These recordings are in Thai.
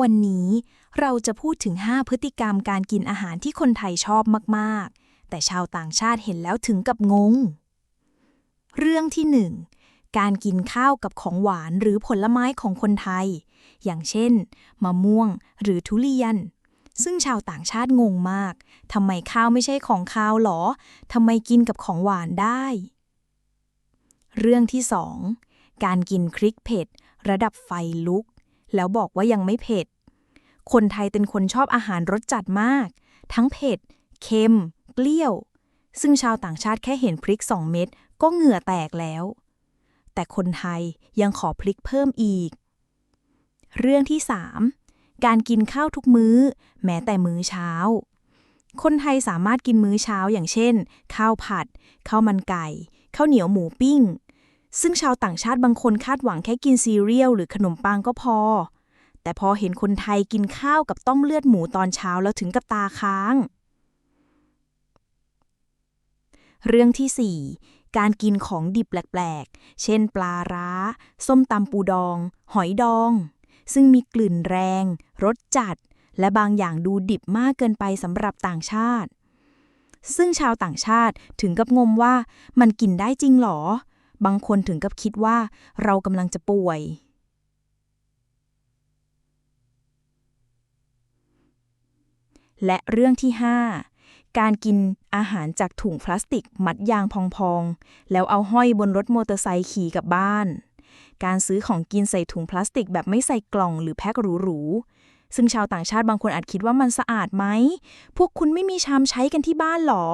วันนี้เราจะพูดถึง 5 พฤติกรรมการกินอาหารที่คนไทยชอบมากๆ แต่ชาวต่างชาติเห็นแล้วถึงกับงง เรื่องที่ 1 การกินข้าวกับของหวานหรือผลไม้ของคนไทย อย่างเช่น มะม่วงหรือทุเรียน ซึ่งชาวต่างชาติงงมาก ทำไมข้าวไม่ใช่ของข้าวหรอ ทำไมกินกับของหวานได้ เรื่องที่ 2 การกินพริกเผ็ดระดับไฟลุก แล้วบอกว่ายังไม่เผ็ด คนไทยเป็นคนชอบอาหารรสจัดมาก ทั้งเผ็ด เค็มเปรี้ยว ซึ่งชาวต่างชาติแค่เห็นพริก2เม็ดก็เหงื่อแตกแล้ว แต่คนไทยยังขอพริกเพิ่มอีก เรื่องที่ 3 การกินข้าวทุกมื้อ แม้แต่มื้อเช้า คนไทยสามารถกินมื้อเช้าอย่างเช่น ข้าวผัด ข้าวมันไก่ ข้าวเหนียวหมูปิ้ง ซึ่งชาวต่างชาติบางคนคาดหวังแค่กินซีเรียลหรือขนมปังก็พอ แต่พอเห็นคนไทยกินข้าวกับต้มเลือดหมูตอนเช้าแล้วถึงกับตาค้าง เรื่องที่ 4 การกินของดิบแปลกๆ เช่นปลาร้า ส้มตำปูดอง หอยดอง ซึ่งมีกลิ่นแรง รสจัด และบางอย่างดูดิบมากเกินไปสำหรับต่างชาติ ซึ่งชาวต่างชาติถึงกับงมว่ามันกินได้จริงหรอ บางคนถึงกับคิดว่าเรากำลังจะป่วย และเรื่องที่ 5 การกินอาหารจากถุงพลาสติกมัดยางพองๆ แล้วเอาห้อยบนรถมอเตอร์ไซค์ขี่กลับบ้าน การซื้อของกินใส่ถุงพลาสติกแบบไม่ใส่กล่องหรือแพ็คหรูๆ ซึ่งชาวต่างชาติบางคนอาจคิดว่ามันสะอาดไหม พวกคุณไม่มีชามใช้กันที่บ้านหรอ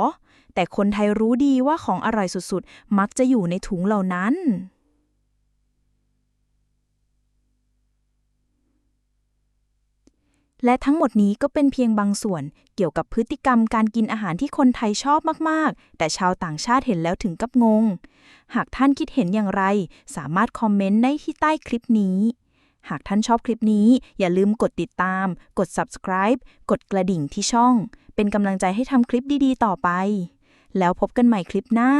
แต่คนไทยรู้ดีว่าของอร่อยสุดๆ มักจะอยู่ในถุงเหล่านั้น และทั้งหมดนี้ก็เป็นเพียงบางส่วนเกี่ยวกับพฤติกรรมการกินอาหารที่คนไทยชอบมากๆ แต่ชาวต่างชาติเห็นแล้วถึงกับงง หากท่านคิดเห็นอย่างไร สามารถคอมเมนต์ได้ที่ใต้คลิปนี้หากท่านชอบคลิปนี้ อย่าลืมกดติดตาม กด subscribe กดกระดิ่งที่ช่อง เป็นกำลังใจให้ทำคลิปดีๆ ต่อไป แล้วพบกันใหม่คลิปหน้า